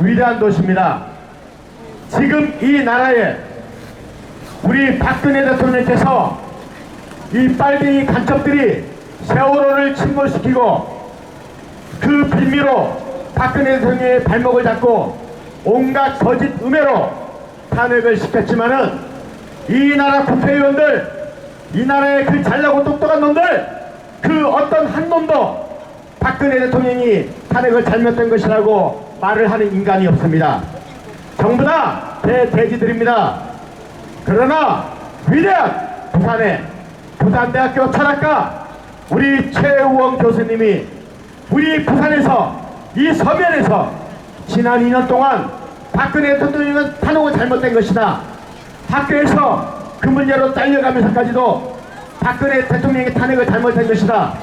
위대한 도시입니다. 지금 이 나라에 우리 박근혜 대통령께서 이 빨갱이 간첩들이 세월호를 침몰시키고 그 빌미로 박근혜 대통령의 발목을 잡고 온갖 거짓 음해로 탄핵을 시켰지만은 이 나라 국회의원들 이 나라의 그 잘나고 똑똑한 놈들 그 어떤 한 놈도 박근혜 대통령이 탄핵을 잘못된 것이라고 말을 하는 인간이 없습니다. 전부 다 대돼지들입니다. 그러나 위대한 부산의 부산대학교 철학과 우리 최우원 교수님이 우리 부산에서 이 서면에서 지난 2년 동안 박근혜 대통령은 탄핵을 잘못된 것이다. 학교에서 그 문제로 잘려가면서까지도 박근혜 대통령의 탄핵을 잘못된 것이다.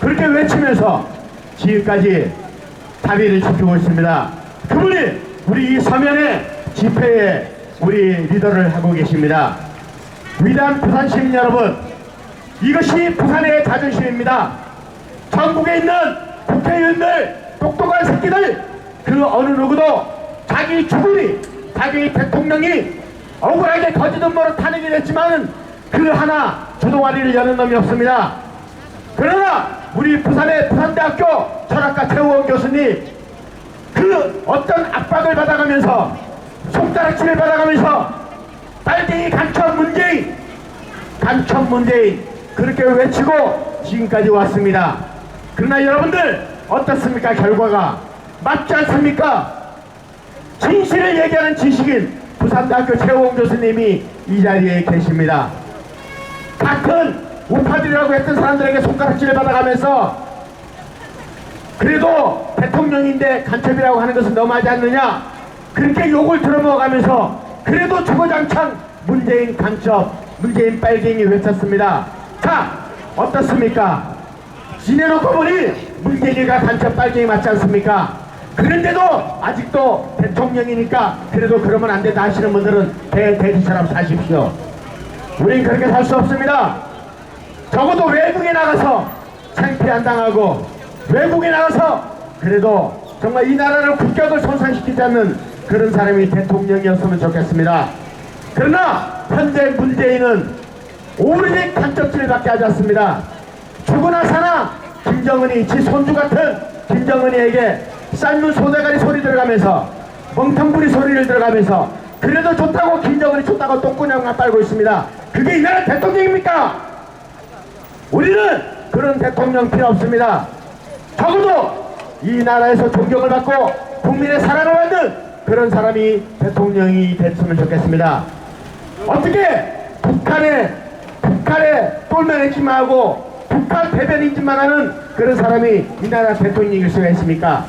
그렇게 외치면서 지금까지 자비를 지키고 있습니다. 그분이 우리 이 서면의 집회에 우리 리더를 하고 계십니다. 위대한 부산 시민 여러분, 이것이 부산의 자존심입니다. 전국에 있는 국회의원들, 똑똑한 새끼들, 그 어느 누구도 자기 주군이, 자기 대통령이 억울하게 거짓 음모로 탄핵이 됐지만은 그 하나 주동아리를 여는 놈이 없습니다. 그러나 우리 부산의 부산대학교 철학과 최우원 교수님 그 어떤 압박을 받아가면서 손가락질을 받아가면서 빨갱이 간첩 문재인 간첩 문재인 그렇게 외치고 지금까지 왔습니다. 그러나 여러분들 어떻습니까 결과가 맞지 않습니까? 진실을 얘기하는 지식인 부산대학교 최호봉 교수님이 이 자리에 계십니다. 같은 우파들이라고 했던 사람들에게 손가락질을 받아가면서 그래도 대통령인데 간첩이라고 하는 것은 너무하지 않느냐? 그렇게 욕을 들어먹어가면서 그래도 주거장창 문재인 간첩 문재인 빨갱이 외쳤습니다. 자 어떻습니까? 지내놓고 보니 문재인이가 간첩 빨갱이 맞지 않습니까? 그런데도 아직도 대통령이니까 그래도 그러면 안 된다 하시는 분들은 대 대지처럼 사십시오. 우린 그렇게 살 수 없습니다 적어도 외국에 나가서 창피 안 당하고 외국에 나가서 그래도 정말 이 나라를 국격을 손상시키지 않는 그런 사람이 대통령이었으면 좋겠습니다. 그러나 현재 문재인은 오로지 간접질밖에 하지 않습니다. 죽으나 사나 김정은이 지 손주 같은 김정은이에게 삶은 소대가리 소리 들어가면서 멍텅구리 소리를 들어가면서 그래도 좋다고 김정은이 좋다고 똥구녕만 빨고 있습니다. 그게 이 나라 대통령입니까? 우리는 그런 대통령 필요 없습니다. 적어도 이 나라에서 존경을 받고 국민의 사랑을 받는 그런 사람이 대통령이 됐으면 좋겠습니다. 어떻게 북한에 똘면 행진만 하고 북한 대변 행진만 하는 그런 사람이 이 나라 대통령일 수가 있습니까?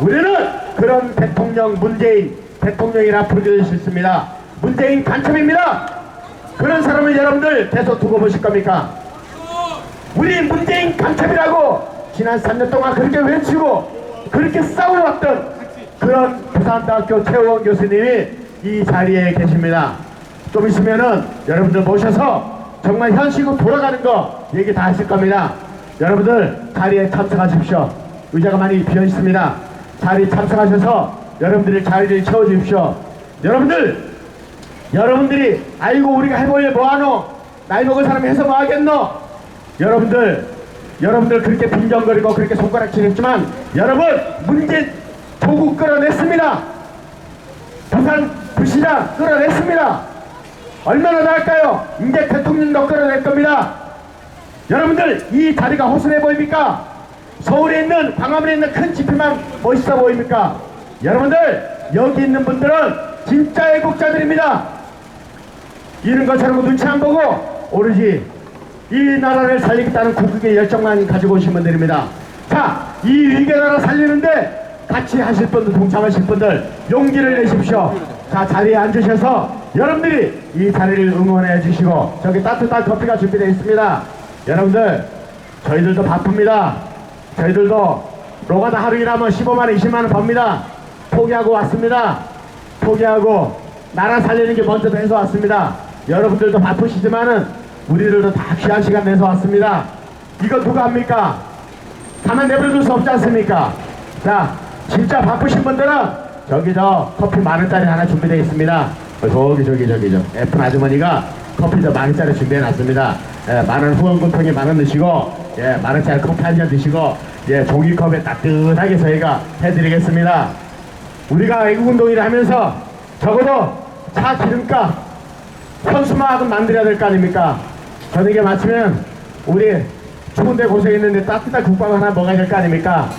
우리는 그런 대통령 문재인 대통령이라 부르기 싫습니다. 문재인 간첩입니다. 그런 사람을 여러분들 계속 두고 보실 겁니까? 우리 문재인 간첩이라고 지난 3년 동안 그렇게 외치고 그렇게 싸워왔던 그런 부산대학교 최우원 교수님이 이 자리에 계십니다. 좀 있으면은 여러분들 모셔서 정말 현실로 돌아가는 거 얘기 다 하실 겁니다. 여러분들 자리에 참석하십시오. 의자가 많이 비어 있습니다. 자리 참석하셔서 여러분들이 자리를 채워주십시오. 여러분들 여러분들이 아이고 우리가 일 뭐하노? 나이 먹은 사람이 해서 뭐 하겠노? 여러분들 여러분들 그렇게 빈정거리고 그렇게 손가락질했지만 여러분 문제 도구 끌어냈습니다. 부산 부시장 끌어냈습니다. 얼마나 더 할까요? 이제 대통령도 끌어낼 겁니다. 여러분들 이 자리가 호선해 보입니까? 서울에 있는 광화문에 있는 큰 집회만 멋있어 보입니까? 여러분들 여기 있는 분들은 진짜 애국자들입니다. 이런 것처럼 눈치 안 보고 오로지 이 나라를 살리겠다는 국국의 열정만 가지고 오신 분들입니다. 자, 이 위계 나라 살리는데 같이 하실 분들, 동참하실 분들 용기를 내십시오. 자, 자리에 앉으셔서 여러분들이 이 자리를 응원해 주시고 저기 따뜻한 커피가 준비되어 있습니다. 여러분들 저희들도 바쁩니다. 저희들도 로가다 하루 일하면 15만원, 20만원 법니다. 포기하고 왔습니다. 포기하고 나라 살리는 게 먼저 돼서 왔습니다. 여러분들도 바쁘시지만은 우리들도 다 귀한 시간 내서 왔습니다. 이거 누가 합니까? 가만 내버려둘 수 없지 않습니까? 자, 진짜 바쁘신 분들은 저기 저 커피 만 원짜리 하나 준비되어 있습니다. 어, 저기 저기 저기 저 F는 아주머니가 커피 저 만 원짜리 준비해 놨습니다. 예, 만원 후원금통에 만원 넣으시고 예, 만 원짜리 커피 한 잔 드시고 예, 종이컵에 따뜻하게 저희가 해드리겠습니다. 우리가 애국운동을 하면서 적어도 차 기름값 현수막은 만들어야 될 거 아닙니까? 저녁에 마치면 우리 추운데 고생했는데 따뜻한 국밥 하나 먹어야 될 거 아닙니까?